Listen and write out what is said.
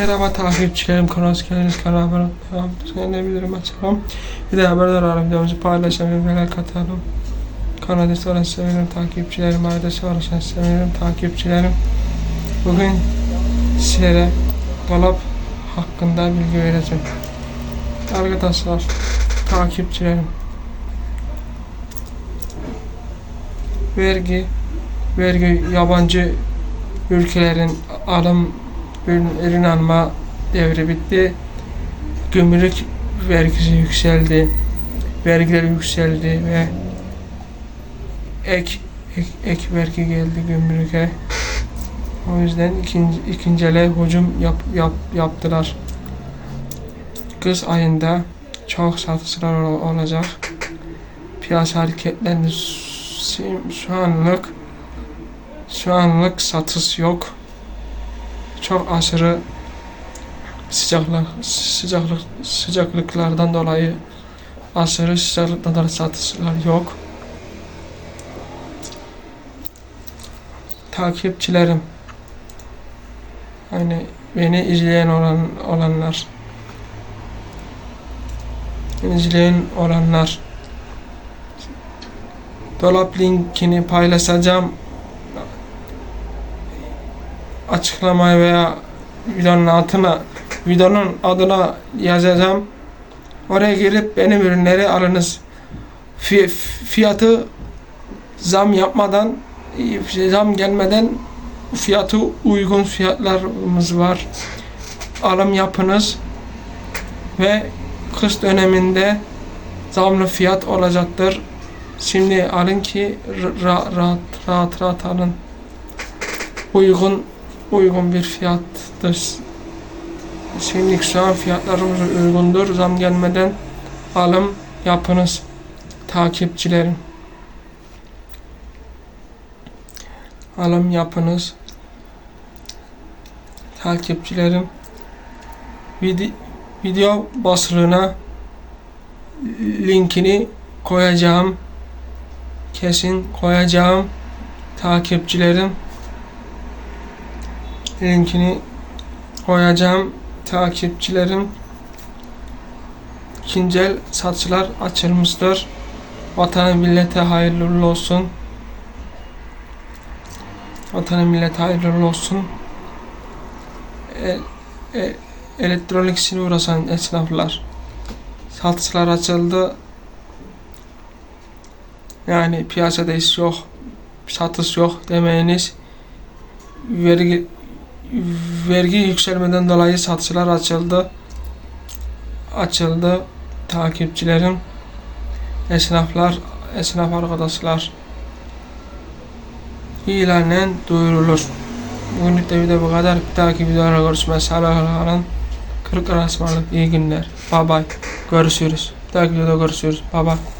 Merhaba takipçilerim, kanal geldiniz kanalıma beğenebilirim açalım. Bir de haberdar videomuzu paylaşalım, ve like atalım. Kanalı sonra sevinirim takipçilerim, ailesi varsa sevinirim takipçilerim. Bugün sizlere dolap hakkında bilgi vereceğim. Arkadaşlar, takipçilerim. Vergi, vergi yabancı ülkelerin alım ürün, alma devri bitti. Gümrük vergisi yükseldi. Vergiler yükseldi ve ek, ek, ek vergi geldi gümrüke. O yüzden ikinci, ikinci ele hücum yap, yap, yaptılar. Kış ayında çok satışlar ol- olacak. Piyasa hareketlerinde şu- şu anlık şu anlık satış yok. Çok aşırı sıcaklık sıcaklık sıcaklıklardan dolayı aşırı sıcaklıktan dolayı satışlar yok. Takipçilerim hani beni izleyen olan olanlar izleyen olanlar dolap linkini paylaşacağım açıklamaya veya videonun altına videonun adına yazacağım. Oraya gelip benim ürünleri alınız. Fi- Fiyatı zam yapmadan zam gelmeden fiyatı uygun fiyatlarımız var. Alım yapınız ve kış döneminde zamlı fiyat olacaktır. Şimdi alın ki ra- rahat rahat rahat alın. Uygun uygun bir fiyattır. Şimdi şu an fiyatlarımız uygundur. Zam gelmeden alım yapınız takipçilerim. Alım yapınız takipçilerim. Video, video basılığına linkini koyacağım. Kesin koyacağım takipçilerim linkini koyacağım takipçilerim. İkinci el satışlar açılmıştır. Vatan millete hayırlı olsun. Vatan millete hayırlı olsun. E, e, elektronik işine uğraşan esnaflar. Satışlar açıldı. Yani piyasada iş yok satış yok demeyiniz. Vergi vergi yükselmeden dolayı satışlar açıldı. Açıldı. Takipçilerim, esnaflar, esnaf arkadaşlar ilanla duyurulur. Bugünlük de video bu kadar. Bir dahaki videoda görüşmek üzere. Kalın. Kırık arasmalık. iyi günler. Bye bye. Görüşürüz. Bir dahaki videoda görüşürüz. Bye bye.